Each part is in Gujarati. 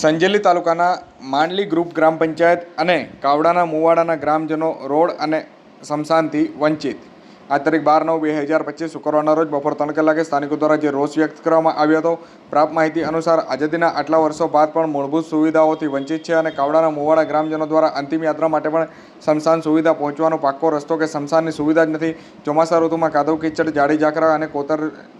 સંજેલી તાલુકાના માંડલી ગ્રુપ ગ્રામ પંચાયત અને કાવડાના મુવાડાના ગ્રામજનો રોડ અને સ્મશાનથી વંચિત. આ તારીખ બાર નવ બે હજાર પચીસ શુક્રવારના રોજ બપોર ત્રણ કલાકે સ્થાનિકો દ્વારા જે રોષ વ્યક્ત કરવામાં આવ્યો હતો, પ્રાપ્ત માહિતી અનુસાર આઝાદીના આટલા વર્ષો બાદ પણ મૂળભૂત સુવિધાઓથી વંચિત છે અને કાવડાના મુવાડા ગ્રામજનો દ્વારા અંતિમ યાત્રા માટે પણ સ્મશાન સુવિધા પહોંચવાનો પાક્કો રસ્તો કે સ્મશાનની સુવિધા જ નથી. ચોમાસા ઋતુમાં કાદવ, કીચડ, જાડી, ઝાકરા અને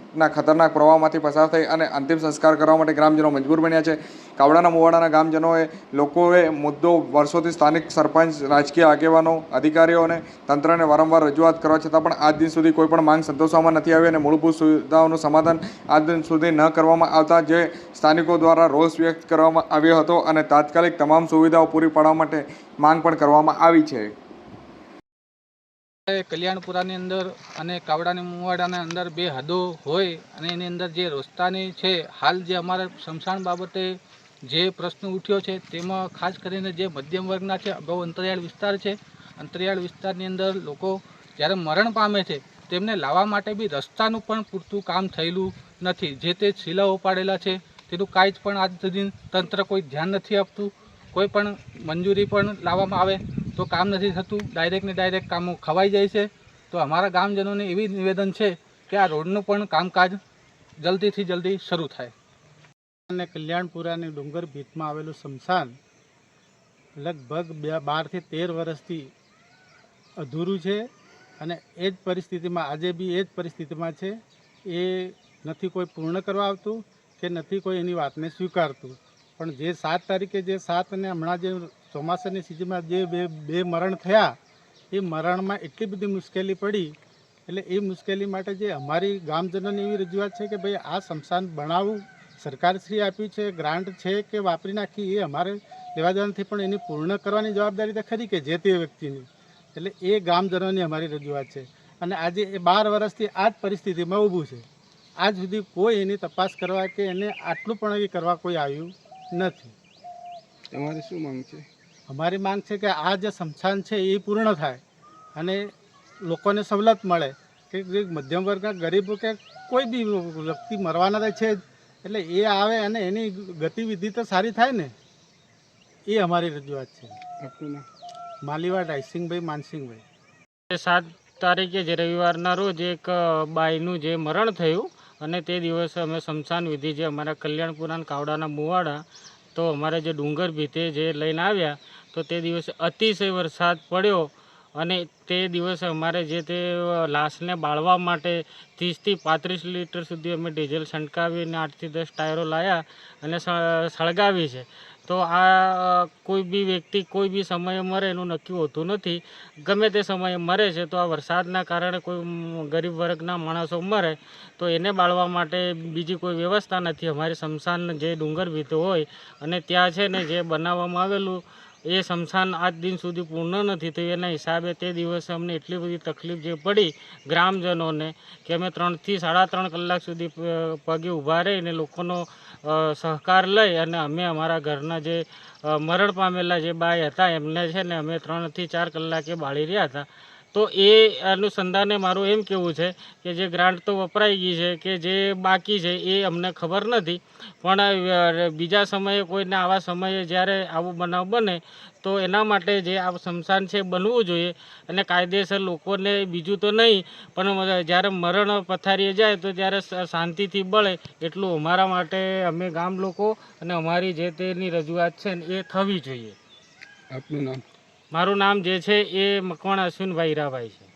કોતરના ખતરનાક પ્રવાહમાંથી પસાર થઈ અને અંતિમ સંસ્કાર કરવા માટે ગ્રામજનો મજબૂર બન્યા છે. કાવડાના મુવાડાના ગામજનોએ લોકોએ મુદ્દો વર્ષોથી સ્થાનિક સરપંચ, રાજકીય આગેવાનો અધિકારીઓને તંત્રને વારંવાર રજૂઆત કરવા છતાં પણ આજ દિન સુધી કોઈ પણ માંગ સંતોષવામાં નથી આવી અને મૂળભૂત સુવિધાઓનું સમાધાન આજ દિન સુધી ન કરવામાં આવતા જે સ્થાનિકો દ્વારા રોષ વ્યક્ત કરવામાં આવ્યો હતો અને તાત્કાલિક તમામ સુવિધાઓ પૂરી પાડવા માટે માંગ પણ કરવામાં આવી છે. કલ્યાણપુરાની અંદર અને કાવડાની મુવાડાની અંદર બે હદો હોય અને એની અંદર જે રસ્તાની છે, હાલ જે અમારા સ્મશાન બાબતે જે પ્રશ્ન ઉઠ્યો છે, તેમાં ખાસ કરીને જે મધ્યમ વર્ગના છે બહુ અંતરિયાળ વિસ્તાર છે, અંતરિયાળ વિસ્તારની અંદર લોકો જ્યારે મરણ પામે છે, તેમને લાવવા માટે બી રસ્તાનું પણ પૂરતું કામ થયેલું નથી. જે તે શિલાઓ પાડેલા છે, તેનું કાંઈ જ પણ આજ સુધી તંત્ર કોઈ ધ્યાન નથી આપતું. કોઈ પણ મંજૂરી પણ લાવવામાં આવે. તો કામ નથી થતું ડાયરેક્ટ ને ડાયરેક્ટ કામો ખવાઈ જાય છે. તો અમારા ગામજનોને એવી નિવેદન છે કે આ રોડનું પણ કામકાજ જલ્દીથી જલ્દી શરૂ થાય. અને કલ્યાણપુરાની ડુંગર ભીતમાં આવેલું સ્મશાન લગભગ બે બારથી તેર વર્ષથી અધૂરું છે અને એ જ પરિસ્થિતિમાં, આજે બી એ જ પરિસ્થિતિમાં છે. એ નથી કોઈ પૂર્ણ કરવા આવતું કે નથી કોઈ એની વાતને સ્વીકારતું. પણ જે સાત તારીખે જે સાત અને હમણાં જે ચોમાસાની સિઝનમાં જે બે બે મરણ થયા, એ મરણમાં એટલી બધી મુશ્કેલી પડી. એટલે એ મુશ્કેલી માટે જે અમારી ગામજનોની એવી રજૂઆત છે કે ભાઈ, આ સ્મશાન બનાવવું સરકારશ્રી આપ્યું છે, ગ્રાન્ટ છે કે વાપરી નાખી, એ અમારે લેવા દેવાથી પણ એની પૂર્ણ કરવાની જવાબદારી તો ખરી કે જે તે વ્યક્તિની. એટલે એ ગામજનોની અમારી રજૂઆત છે. અને આજે એ બાર વર્ષથી આ જ પરિસ્થિતિમાં ઊભું છે. આજ સુધી કોઈ એની તપાસ કરવા કે એને આટલું પણ એ કરવા કોઈ આવ્યું નથી. તમારી શું માંગ છે? અમારી માંગ છે કે આ જે સ્મશાન છે એ પૂર્ણ થાય અને લોકોને સવલત મળે કે જે મધ્યમ વર્ગના ગરીબ કે કોઈ બી વ્યક્તિ મરવાના તો છે જ એટલે એ આવે અને એની ગતિવિધિ તો સારી થાય ને એ અમારી રજૂઆત છે. માલીવાડ રાયસિંગભાઈ માનસિંગભાઈ સાત તારીખે જે રવિવારના રોજ એક બાઈનું જે મરણ થયું અને તે દિવસે અમે સ્મશાન વિધિ જે અમારા કલ્યાણપુરા કાવડાના મુવાડા તો અમારે જે ડુંગર ભીતે જે લઈને આવ્યા, તો તે દિવસે અતિશય વરસાદ પડ્યો અને તે દિવસે અમારે જે તે લાશને બાળવા માટે ત્રીસથી પાંત્રીસ લીટર સુધી અમે ડીઝલ છંટકાવીને આઠથી દસ ટાયરો લાવ્યા અને સળગાવી છે. તો આ કોઈ બી વ્યક્તિ કોઈ બી સમયે મરે એનું નક્કી હોતું નથી. ગમે તે સમયે મરે છે, તો આ વરસાદના કારણે કોઈ ગરીબ વર્ગના માણસો મરે, તો એને બાળવા માટે બીજી કોઈ વ્યવસ્થા નથી. અમારી સ્મશાન જે ડુંગર વીતો હોય અને ત્યાં છે ને જે બનાવવામાં આવેલું એ સ્મશાન આજ દિન સુધી પૂર્ણ નથી થયું. એના હિસાબે તે દિવસે અમને એટલી બધી તકલીફ જે પડી ગ્રામજનોને કે અમે ત્રણથી સાડા ત્રણ કલાક સુધી પગે ઊભા રહીને લોકોનો સહકાર લઈ અને અમે અમારા ઘરના જે મરણ પામેલા જે બાઈ હતા એમને છે ને અમે ત્રણથી ચાર કલાકે બાળી રહ્યા હતા. તો એ અનુસંધાને મારું એમ કેવું છે કે જે ગ્રાન્ટ તો વપરાઈ ગઈ છે કે જે બાકી છે એ અમને ખબર નથી. પણ બીજા સમયે કોઈને આવા સમયે જ્યારે આવું બનાવ બને, તો એના માટે જે આ સ્મશાન છે બનવું જોઈએ. અને કાયદેસર લોકોને બીજું તો નહીં, પણ જ્યારે મરણ પથારીએ જાય તો ત્યારે શાંતિથી બળે એટલું અમારા માટે અમે ગામ લોકો અને અમારી જે તેની રજૂઆત છે એ થવી જોઈએ. આપનું નામ? મારું નામ જે છે એ મકવાણા અશ્વિનભાઈ હીરાભાઈ છે.